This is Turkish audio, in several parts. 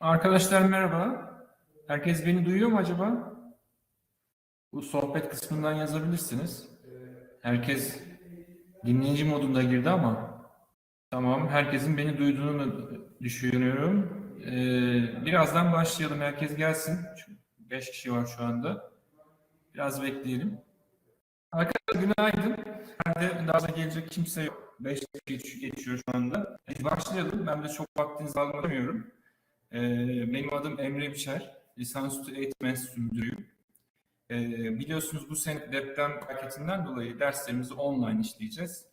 Arkadaşlar merhaba. Herkes beni duyuyor mu acaba? Bu sohbet kısmından yazabilirsiniz. Herkes dinleyici modunda girdi ama tamam herkesin beni duyduğunu düşünüyorum. Ee, birazdan başlayalım. Herkes gelsin. 5 kişi var şu anda. Biraz bekleyelim. Arkadaşlar günaydın. Nerede daha da gelecek kimse yok. 5 dakika geçiyor şu anda. Biz başlayalım. Ben de çok vaktinizi almıyorum. Ee, benim adım Emre Biçer. Lisansüstü eğitim enstitüsü. Ee, biliyorsunuz bu sene deprem paketinden dolayı derslerimizi online işleyeceğiz.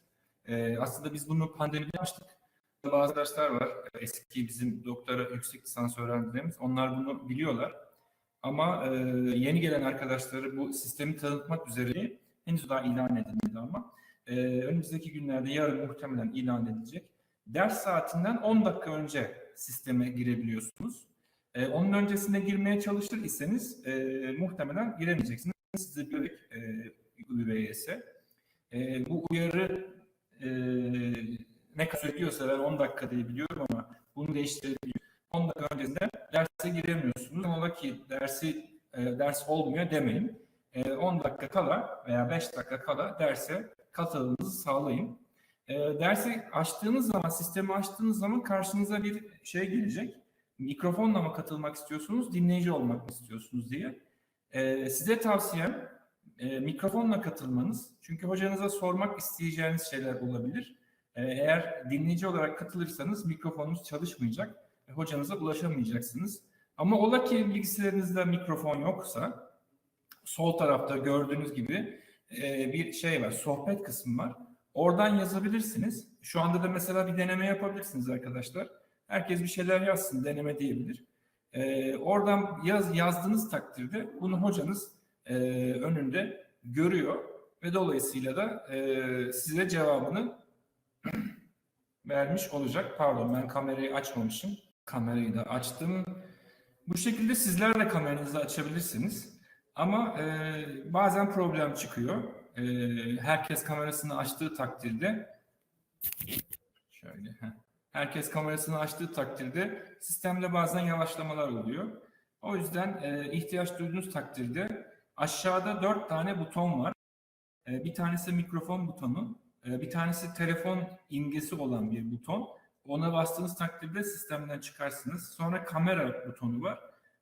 Ee, aslında biz bunu pandemide yapmıştık. Bazı arkadaşlar var, eski bizim doktora yüksek lisans öğrencilerimiz. Onlar bunu biliyorlar. Ama e, yeni gelen arkadaşları bu sistemi tanıtmak üzere henüz daha ilan edilmedi ama e, önümüzdeki günlerde yarın muhtemelen ilan edilecek. Ders saatinden 10 dakika önce sisteme girebiliyorsunuz. E, onun öncesinde girmeye çalışır iseniz e, muhtemelen giremeyeceksiniz. Size bir e, UVS. E, bu uyarı e, ne kadar sürüyorsa ben 10 dakika diye biliyorum ama bunu değiştirebiliyor. 10 dakika öncesinde derse giremiyorsunuz. Ola ki dersi e, ders olmuyor demeyin. E, 10 dakika kala veya 5 dakika kala derse katılımınızı sağlayın. E, dersi açtığınız zaman, sistemi açtığınız zaman karşınıza bir şey gelecek. Mikrofonla mı katılmak istiyorsunuz, dinleyici olmak mı istiyorsunuz diye. E, size tavsiyem e, mikrofonla katılmanız. Çünkü hocanıza sormak isteyeceğiniz şeyler olabilir. E, eğer dinleyici olarak katılırsanız mikrofonunuz çalışmayacak. E, hocanıza ulaşamayacaksınız. Ama ola ki bilgisayarınızda mikrofon yoksa sol tarafta gördüğünüz gibi e, bir şey var, sohbet kısmı var. Oradan yazabilirsiniz. Şu anda da mesela bir deneme yapabilirsiniz arkadaşlar. Herkes bir şeyler yazsın, deneme diyebilir. Ee, oradan yaz, yazdığınız takdirde bunu hocanız e, önünde görüyor ve dolayısıyla da e, size cevabını vermiş olacak. Pardon ben kamerayı açmamışım. Kamerayı da açtım. Bu şekilde sizler de kameranızı açabilirsiniz. Ama e, bazen problem çıkıyor e, herkes kamerasını açtığı takdirde şöyle herkes kamerasını açtığı takdirde sistemde bazen yavaşlamalar oluyor. O yüzden e, ihtiyaç duyduğunuz takdirde aşağıda dört tane buton var. E, bir tanesi mikrofon butonu, e, bir tanesi telefon imgesi olan bir buton. Ona bastığınız takdirde sistemden çıkarsınız. Sonra kamera butonu var.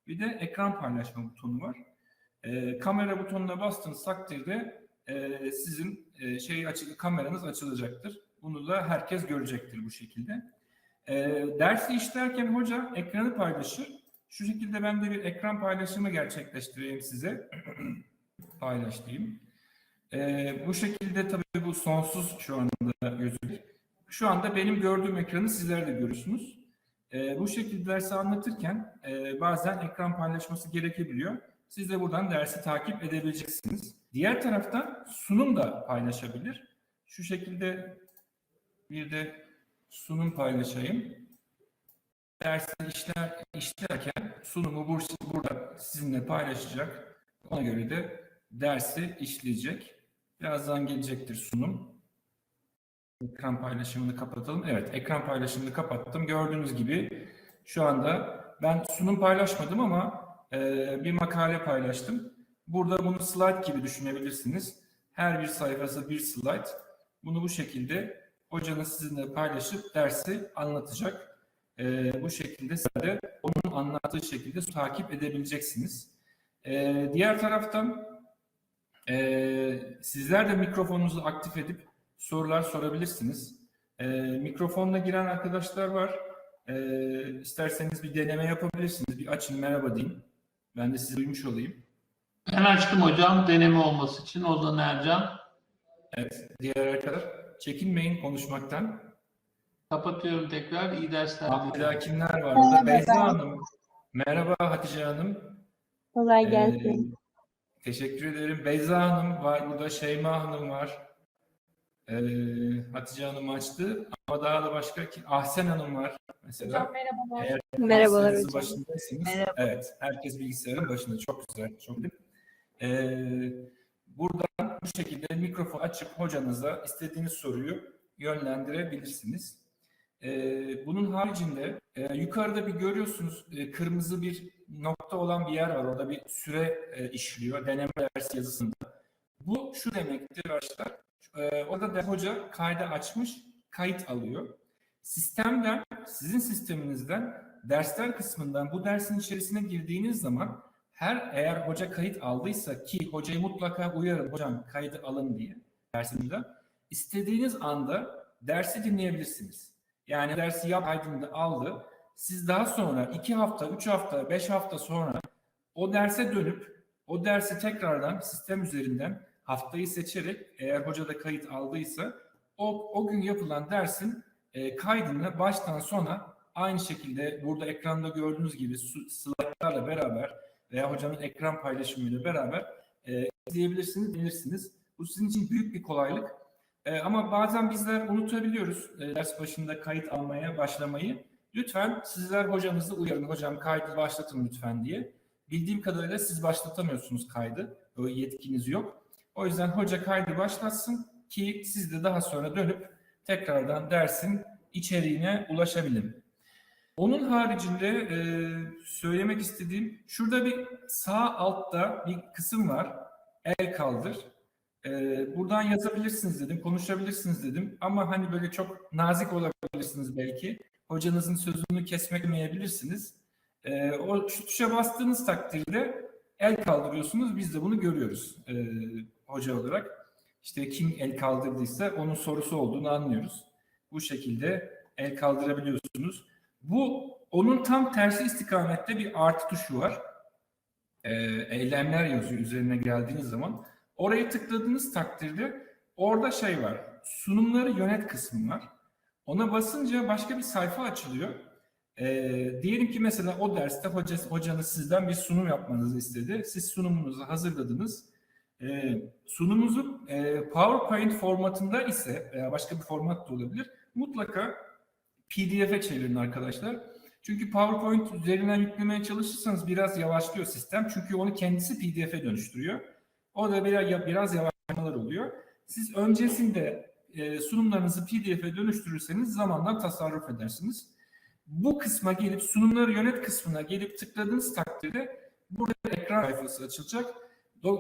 Bir de ekran paylaşma butonu var. E, kamera butonuna bastığınız takdirde e, sizin e, şey açık kameranız açılacaktır. Bunu da herkes görecektir bu şekilde. E, dersi işlerken hoca ekranı paylaşır. Şu şekilde ben de bir ekran paylaşımı gerçekleştireyim size. Paylaşayım. E, bu şekilde tabii bu sonsuz şu anda gözüküyor. Şu anda benim gördüğüm ekranı sizler de görürsünüz. E, bu şekilde dersi anlatırken e, bazen ekran paylaşması gerekebiliyor. Siz de buradan dersi takip edebileceksiniz. Diğer taraftan sunum da paylaşabilir. Şu şekilde bir de sunum paylaşayım. Dersi işler, işlerken sunumu burada sizinle paylaşacak. Ona göre de dersi işleyecek. Birazdan gelecektir sunum. Ekran paylaşımını kapatalım. Evet, ekran paylaşımını kapattım. Gördüğünüz gibi şu anda ben sunum paylaşmadım ama e, bir makale paylaştım. Burada bunu slide gibi düşünebilirsiniz. Her bir sayfası bir slide. Bunu bu şekilde hocanız sizinle paylaşıp dersi anlatacak. Ee, bu şekilde siz de onun anlattığı şekilde takip edebileceksiniz. Ee, diğer taraftan e, sizler de mikrofonunuzu aktif edip sorular sorabilirsiniz. Ee, mikrofonla giren arkadaşlar var. Ee, isterseniz bir deneme yapabilirsiniz. Bir açın merhaba deyin. Ben de sizi duymuş olayım. Ben açtım hocam deneme olması için. Ozan Ercan. Evet, diğer arkadaşlar çekinmeyin konuşmaktan. Kapatıyorum tekrar. İyi dersler. Daha diliyorum. kimler var burada? Beyza Hanım. Merhaba Hatice Hanım. Kolay Ee, gelsin. teşekkür ederim. Beyza Hanım var burada. Şeyma Hanım var. Ee, Hatice Hanım açtı. Ama daha da başka ki Ahsen Hanım var. Mesela. Hocam merhabalar. Eğer Merhabalar hocam. başındaysanız, Merhaba. evet, herkes bilgisayarın başında. Çok güzel, çok güzel. Ee, buradan bu şekilde mikrofon açıp hocanıza istediğiniz soruyu yönlendirebilirsiniz. Ee, bunun haricinde e, yukarıda bir görüyorsunuz e, kırmızı bir nokta olan bir yer var. Orada bir süre e, işliyor deneme dersi yazısında. Bu şu demektir arkadaşlar. E, orada da hoca kaydı açmış, kayıt alıyor. Sistemden, sizin sisteminizden, dersler kısmından bu dersin içerisine girdiğiniz zaman her eğer hoca kayıt aldıysa ki hocayı mutlaka uyarın hocam kaydı alın diye dersinde istediğiniz anda dersi dinleyebilirsiniz. Yani dersi yap kaydını aldı. Siz daha sonra iki hafta, üç hafta, beş hafta sonra o derse dönüp o dersi tekrardan sistem üzerinden haftayı seçerek eğer hoca da kayıt aldıysa o, o gün yapılan dersin e, kaydını baştan sona aynı şekilde burada ekranda gördüğünüz gibi slaytlarla beraber veya hocanın ekran paylaşımıyla beraber e, izleyebilirsiniz, bilirsiniz. Bu sizin için büyük bir kolaylık. E, ama bazen bizler unutabiliyoruz e, ders başında kayıt almaya başlamayı. Lütfen sizler hocanızı uyarın. Hocam kaydı başlatın lütfen diye. Bildiğim kadarıyla siz başlatamıyorsunuz kaydı. O yetkiniz yok. O yüzden hoca kaydı başlatsın ki siz de daha sonra dönüp tekrardan dersin içeriğine ulaşabilin. Onun haricinde e, söylemek istediğim şurada bir sağ altta bir kısım var. El kaldır. E, buradan yazabilirsiniz dedim, konuşabilirsiniz dedim. Ama hani böyle çok nazik olabilirsiniz belki. Hocanızın sözünü kesmeyebilirsiniz. E, o şu tuşa bastığınız takdirde el kaldırıyorsunuz. Biz de bunu görüyoruz e, hoca olarak. İşte kim el kaldırdıysa onun sorusu olduğunu anlıyoruz. Bu şekilde el kaldırabiliyorsunuz. Bu onun tam tersi istikamette bir artı tuşu var. Ee, eylemler yazıyor üzerine geldiğiniz zaman. Oraya tıkladığınız takdirde orada şey var. Sunumları yönet kısmı var. Ona basınca başka bir sayfa açılıyor. Ee, diyelim ki mesela o derste hoca, hocanız sizden bir sunum yapmanızı istedi. Siz sunumunuzu hazırladınız. Ee, sunumunuzu e, PowerPoint formatında ise veya başka bir format da olabilir. Mutlaka PDF'e çevirin arkadaşlar. Çünkü PowerPoint üzerinden yüklemeye çalışırsanız biraz yavaşlıyor sistem. Çünkü onu kendisi PDF'e dönüştürüyor. O da biraz, biraz yavaşlamalar oluyor. Siz öncesinde e, sunumlarınızı PDF'e dönüştürürseniz zamandan tasarruf edersiniz. Bu kısma gelip sunumları yönet kısmına gelip tıkladığınız takdirde burada ekran sayfası açılacak.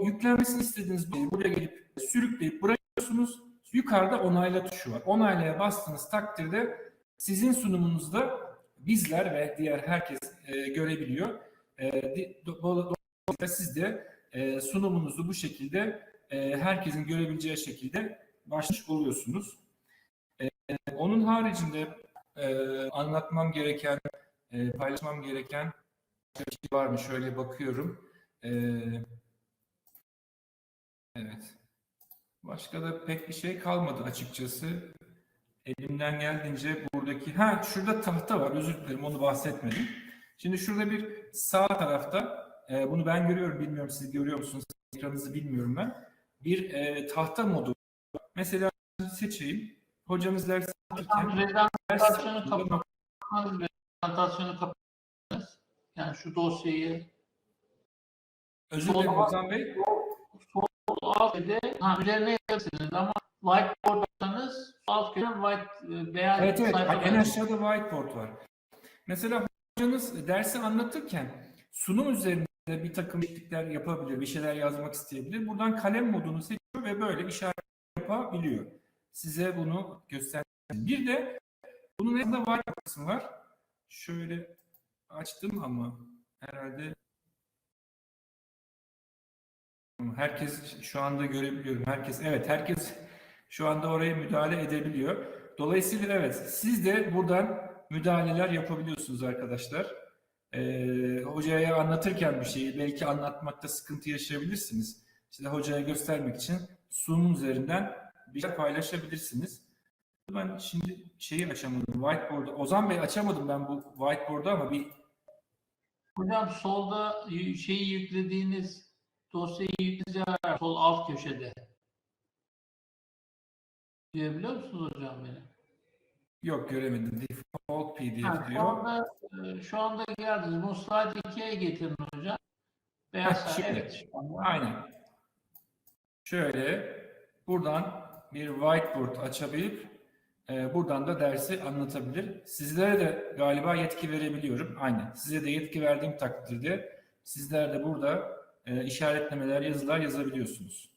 Yüklenmesini istediğiniz bir buraya gelip sürükleyip bırakıyorsunuz. Yukarıda onayla tuşu var. Onaylaya bastığınız takdirde sizin sunumunuzda bizler ve diğer herkes e, görebiliyor. E, dolayısıyla siz de e, sunumunuzu bu şekilde e, herkesin görebileceği şekilde başlamış oluyorsunuz. E, onun haricinde e, anlatmam gereken, e, paylaşmam gereken bir şey var mı? Şöyle bakıyorum. E, evet. Başka da pek bir şey kalmadı açıkçası. Elimden geldiğince buradaki... Ha şurada tahta var. Özür dilerim onu bahsetmedim. Şimdi şurada bir sağ tarafta e, bunu ben görüyorum. Bilmiyorum siz görüyor musunuz? Ekranınızı bilmiyorum ben. Bir e, tahta modu. Mesela seçeyim. Hocamız ders prezentasyonu kapatmanız, prezentasyonu kapatmanız. Yani şu dosyayı Özür dilerim Ozan Bey. sol alt köşede ha, üzerine yazırsınız ama köşede white e, beyaz Evet evet. sayfa En aşağıda whiteboard var. Mesela hocanız dersi anlatırken sunum üzerinde bir takım değişiklikler yapabilir, bir şeyler yazmak isteyebilir. Buradan kalem modunu seçiyor ve böyle işaret yapabiliyor. Size bunu göster. Bir de bunun yanında whiteboard kısmı var. Şöyle açtım ama herhalde herkes şu anda görebiliyorum. Herkes evet herkes şu anda oraya müdahale edebiliyor. Dolayısıyla evet siz de buradan müdahaleler yapabiliyorsunuz arkadaşlar. Ee, hocaya anlatırken bir şeyi belki anlatmakta sıkıntı yaşayabilirsiniz. İşte hocaya göstermek için sunum üzerinden bir şey paylaşabilirsiniz. Ben şimdi şeyi açamadım. Whiteboard'u. Ozan Bey açamadım ben bu whiteboard'u ama bir Hocam solda şeyi yüklediğiniz dosyayı var, sol alt köşede. Duyabiliyor musunuz hocam beni? yok göremedim. Default PDF Ha, diyor. anda, e, şu anda geldiniz. Bu slide 2'ye getirin hocam. Beyaz Ha, şimdi. evet. Aynen. Şöyle buradan bir whiteboard açabilip e, buradan da dersi anlatabilir. Sizlere de galiba yetki verebiliyorum. Aynen. Size de yetki verdiğim takdirde sizler de burada e, işaretlemeler, yazılar yazabiliyorsunuz.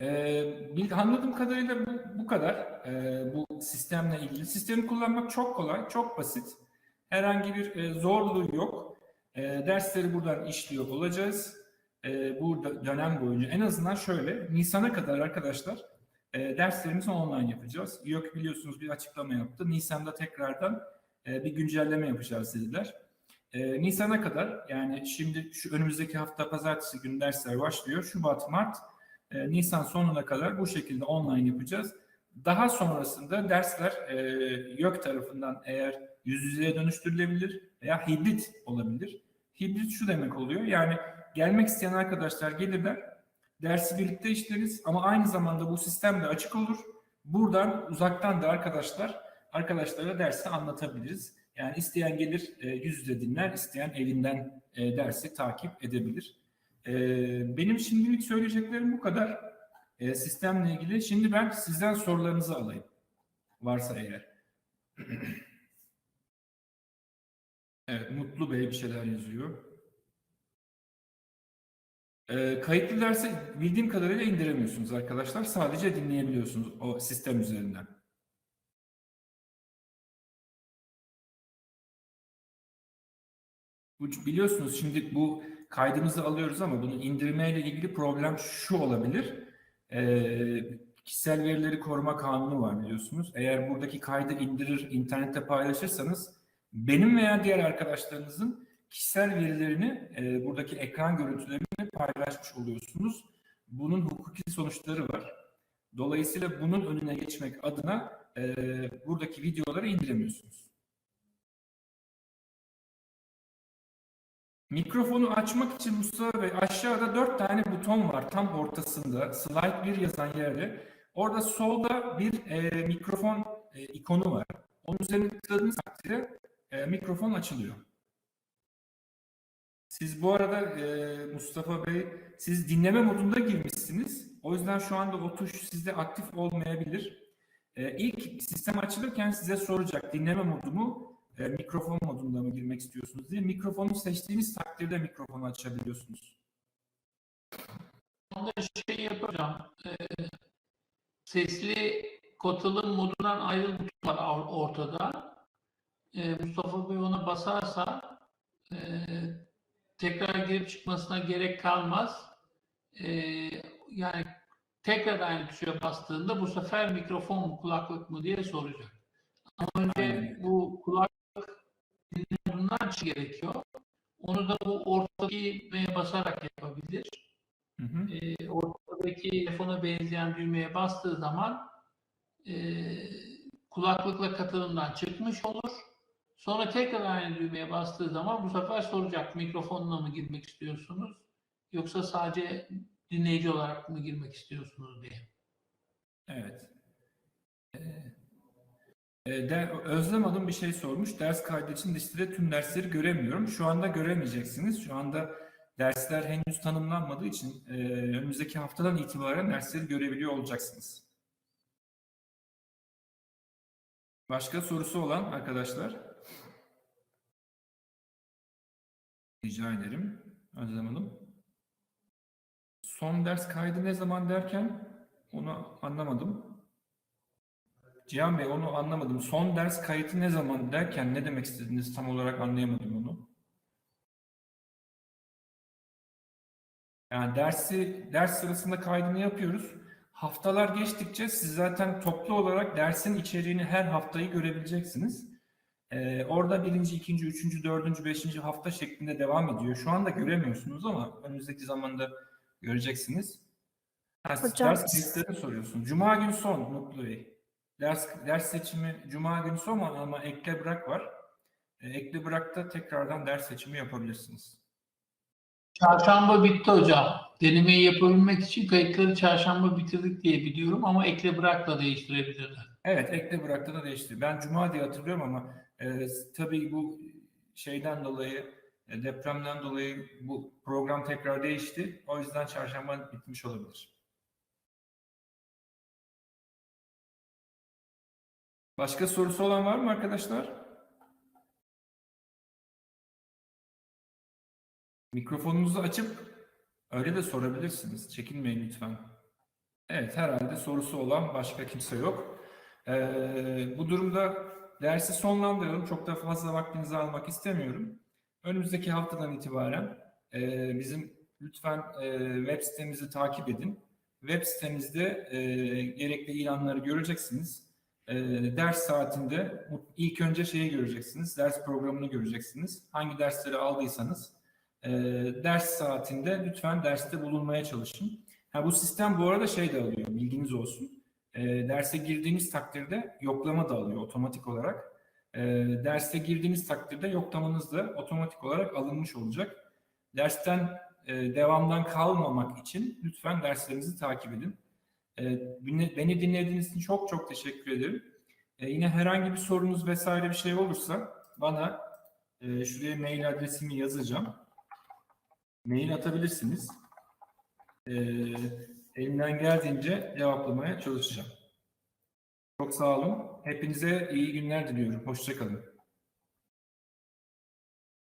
Ee, anladığım kadarıyla bu, bu kadar. Ee, bu sistemle ilgili. Sistemi kullanmak çok kolay, çok basit. Herhangi bir e, zorluğu yok. E, dersleri buradan işliyor olacağız. E, bu dö- dönem boyunca en azından şöyle Nisan'a kadar arkadaşlar e, derslerimizi online yapacağız. Yok biliyorsunuz bir açıklama yaptı. Nisan'da tekrardan e, bir güncelleme yapacağız dediler. E, Nisan'a kadar yani şimdi şu önümüzdeki hafta pazartesi günü dersler başlıyor. Şubat, Mart, e, Nisan sonuna kadar bu şekilde online yapacağız. Daha sonrasında dersler e, YÖK tarafından eğer yüz yüzeye dönüştürülebilir veya hibrit olabilir. Hibrit şu demek oluyor yani gelmek isteyen arkadaşlar gelirler, dersi birlikte işleriz ama aynı zamanda bu sistem de açık olur. Buradan uzaktan da arkadaşlar arkadaşlara dersi anlatabiliriz. Yani isteyen gelir e, yüz yüze dinler, isteyen evinden e, dersi takip edebilir. E, benim şimdilik söyleyeceklerim bu kadar e, sistemle ilgili. Şimdi ben sizden sorularınızı alayım. Varsa eğer. Evet, Mutlu Bey bir şeyler yazıyor. Ee, kayıtlı dersi bildiğim kadarıyla indiremiyorsunuz arkadaşlar. Sadece dinleyebiliyorsunuz o sistem üzerinden. Biliyorsunuz şimdi bu kaydımızı alıyoruz ama bunu indirmeyle ilgili problem şu olabilir. Ee, kişisel verileri koruma kanunu var biliyorsunuz. Eğer buradaki kaydı indirir, internette paylaşırsanız benim veya diğer arkadaşlarınızın kişisel verilerini, e, buradaki ekran görüntülerini paylaşmış oluyorsunuz. Bunun hukuki sonuçları var. Dolayısıyla bunun önüne geçmek adına e, buradaki videoları indiremiyorsunuz. Mikrofonu açmak için Mustafa Bey aşağıda dört tane buton var tam ortasında slide 1 yazan yerde. Orada solda bir e, mikrofon e, ikonu var. Onun üzerine tıkladığınız takdirde e, mikrofon açılıyor. Siz bu arada e, Mustafa Bey siz dinleme modunda girmişsiniz. O yüzden şu anda o tuş sizde aktif olmayabilir. E, ilk sistem açılırken size soracak dinleme modu mu e, mikrofon modunda mı girmek istiyorsunuz diye. Mikrofonu seçtiğiniz takdirde mikrofonu açabiliyorsunuz. Onda şey yapacağım. E, sesli katılım modundan ayrı buton var or- ortada. E, Mustafa Bey ona basarsa e, tekrar girip çıkmasına gerek kalmaz. E, yani tekrar aynı tuşa bastığında bu sefer mikrofon mu kulaklık mı diye soracak. Ama önce Aynen. bu kulak dinlemeden gerekiyor. Onu da bu ortadaki düğmeye basarak yapabilir. Hı hı. e, ortadaki telefona benzeyen düğmeye bastığı zaman e, kulaklıkla katılımdan çıkmış olur. Sonra tekrar aynı düğmeye bastığı zaman bu sefer soracak mikrofonla mı girmek istiyorsunuz yoksa sadece dinleyici olarak mı girmek istiyorsunuz diye. Evet. Ee, de, Özlem Hanım bir şey sormuş. Ders kaydı için listede tüm dersleri göremiyorum. Şu anda göremeyeceksiniz. Şu anda dersler henüz tanımlanmadığı için e, önümüzdeki haftadan itibaren dersleri görebiliyor olacaksınız. Başka sorusu olan arkadaşlar? Rica ederim. Özlem Hanım. Son ders kaydı ne zaman derken onu anlamadım. Cihan Bey onu anlamadım. Son ders kayıtı ne zaman derken ne demek istediniz tam olarak anlayamadım onu. Yani dersi ders sırasında kaydını yapıyoruz. Haftalar geçtikçe siz zaten toplu olarak dersin içeriğini her haftayı görebileceksiniz. Ee, orada birinci, ikinci, üçüncü, dördüncü, beşinci hafta şeklinde devam ediyor. Şu anda göremiyorsunuz ama önümüzdeki zamanda göreceksiniz. Siz Hocam- ders soruyorsun. Cuma günü son Mutlu Bey. Ders, ders seçimi Cuma günü son ama, ekle bırak var. E, ekle bırakta tekrardan ders seçimi yapabilirsiniz. Çarşamba bitti hocam. Denemeyi yapabilmek için kayıtları çarşamba bitirdik diye biliyorum ama ekle bırakla değiştirebilirler. Evet, ekle bıraktı da değişti. Ben Cuma diye hatırlıyorum ama e, tabii bu şeyden dolayı, e, depremden dolayı bu program tekrar değişti. O yüzden çarşamba bitmiş olabilir. Başka sorusu olan var mı arkadaşlar? Mikrofonunuzu açıp öyle de sorabilirsiniz. Çekinmeyin lütfen. Evet, herhalde sorusu olan başka kimse yok. Ee, bu durumda dersi sonlandıralım. Çok da fazla vaktinizi almak istemiyorum. Önümüzdeki haftadan itibaren e, bizim lütfen e, web sitemizi takip edin. Web sitemizde e, gerekli ilanları göreceksiniz. E, ders saatinde ilk önce şeyi göreceksiniz. Ders programını göreceksiniz. Hangi dersleri aldıysanız e, ders saatinde lütfen derste bulunmaya çalışın. Ha, bu sistem bu arada şey de alıyor, bilginiz olsun. E, derse girdiğiniz takdirde yoklama da alıyor otomatik olarak. E, derste girdiğiniz takdirde yoklamanız da otomatik olarak alınmış olacak. Dersten devamdan kalmamak için lütfen derslerinizi takip edin. E, beni, dinlediğiniz için çok çok teşekkür ederim. E, yine herhangi bir sorunuz vesaire bir şey olursa bana e, şuraya mail adresimi yazacağım. Mail atabilirsiniz. E, elimden geldiğince cevaplamaya çalışacağım. Çok sağ olun. Hepinize iyi günler diliyorum. Hoşçakalın.